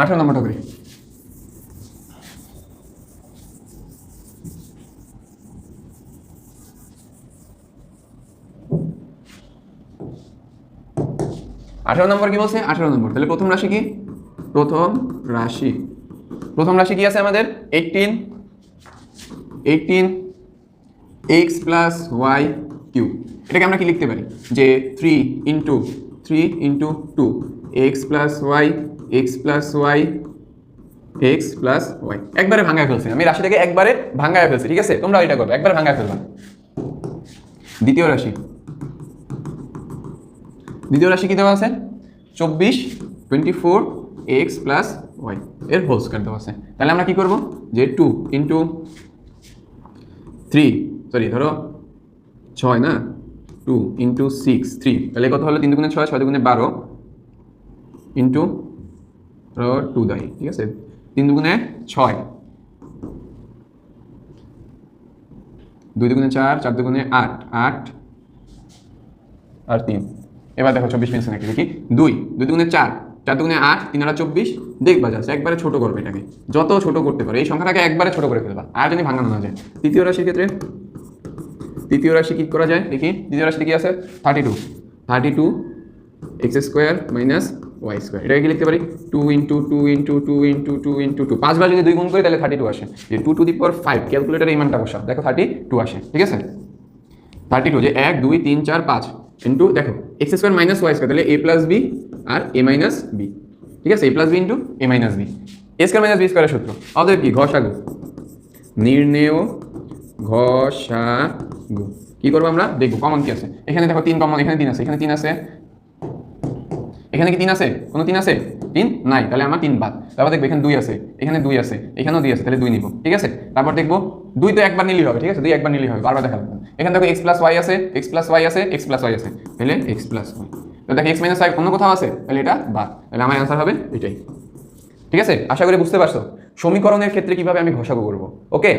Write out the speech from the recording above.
আঠারো নম্বরটা করি আঠারো নম্বর কি বলছে? আঠারো নম্বর। তাহলে প্রথম রাশি কি? প্রথম রাশি। প্রথম রাশি কি আছে আমাদের? Eighteen eighteen x plus y cube এটাকে আমরা কি লিখতে পারি? যে three into three into two x plus y x plus y x plus y একবারে ভাঙায় ফেলছি আমি রাশিটাকে একবারে ভাঙায় ফেলছি, ঠিক আছে? তোমরা এটা করবে, একবারে ভাঙায় ফেলবা। দ্বিতীয় রাশি। দ্বিতীয় রাশি কি দেওয়া আছে? চব্বিশ twenty four x plus y এর হোল স্কোয়ার দেওয়া আছে। তাহলে আমরা কি করব? যে টু ইন্টু থ্রি সরি ধরো ছয় না? টু ইন্টু সিক্স থ্রি তাহলে কত হলো? তিন দুগুণে ছয় ছয় দুগুণে বারো। ইন্টু টু দেয় ঠিক আছে? তিন দুগুণে ছয়। দুই দুগুণে চার চার দুগুণে আট আট আর তিন। এবার দেখো চব্বিশ পেন্সিল নাকি দেখি। দুই দুই দুগুণে চার চার দুগুণে আট, তিন আটা চব্বিশ, দেখবা যাচ্ছে একবারে ছোট করবে এটাকে। যত ছোট করতে পারে, এই সংখ্যাটাকে একবারে ছোট করে ফেলবা, আর যদি ভাঙানো না যায়। তৃতীয় রাশির ক্ষেত্রে, তৃতীয় রাশি কি করা যায় দেখি। তৃতীয় রাশিতে কি আছে? Thirty two thirty two x square minus y square এটাকে কি লিখতে পারি? Two into two into two into two into two পাঁচবার যদি দুই গুণ করি, তাহলে থার্টি টু আসে। যে two two the power five ক্যালকুলেটারে এই মানটা বসা দেখো থার্টি টু আসে, ঠিক আছে? থার্টি টু যে এক, দুই, তিন, চার, পাঁচ ইন্টু দেখো x square minus y square তাহলে এ প্লাস বি আর এ মাইনাস বি ঠিক আছে? A plus b into a minus b a square minus b স্কোয়ারের সূত্র। অতএব কি? ঘষা ঘষাগু। নির্ণেয় ঘষাগু। কি করব আমরা? দেখব কমন কি আছে? এখানে দেখো তিন কমন এখানে তিন আছে। এখানে তিন আছে এখানে কি তিন আছে? কোনো তিন আছে? তিন? নাই। তাহলে আমার তিন বাদ। তারপর দেখব এখানে দুই আছে। এখানে দুই আছে। এখানেও দুই আছে। তাহলে দুই নিব। ঠিক আছে? তারপর দেখব দুই তো একবার নিলেই হবে। ঠিক আছে? দুই একবার নিলেই হবে। বারবার দেখা এখানে দেখো এক্স প্লাস ওয়াই আছে এক্স প্লাস ওয়াই আছে এক্স প্লাস ওয়াই আছে। তাহলে এক্স প্লাস ওয়াই তো দেখো এক্স মাইনাস ওয়াই অন্য কোথাও আছে? তাহলে এটা বাদ। তাহলে আমার অ্যান্সার হবে এটাই। ঠিক আছে? আশা করি বুঝতে পারছ। সমীকরণের ক্ষেত্রে কীভাবে আমি ঘষাগু করব। ওকে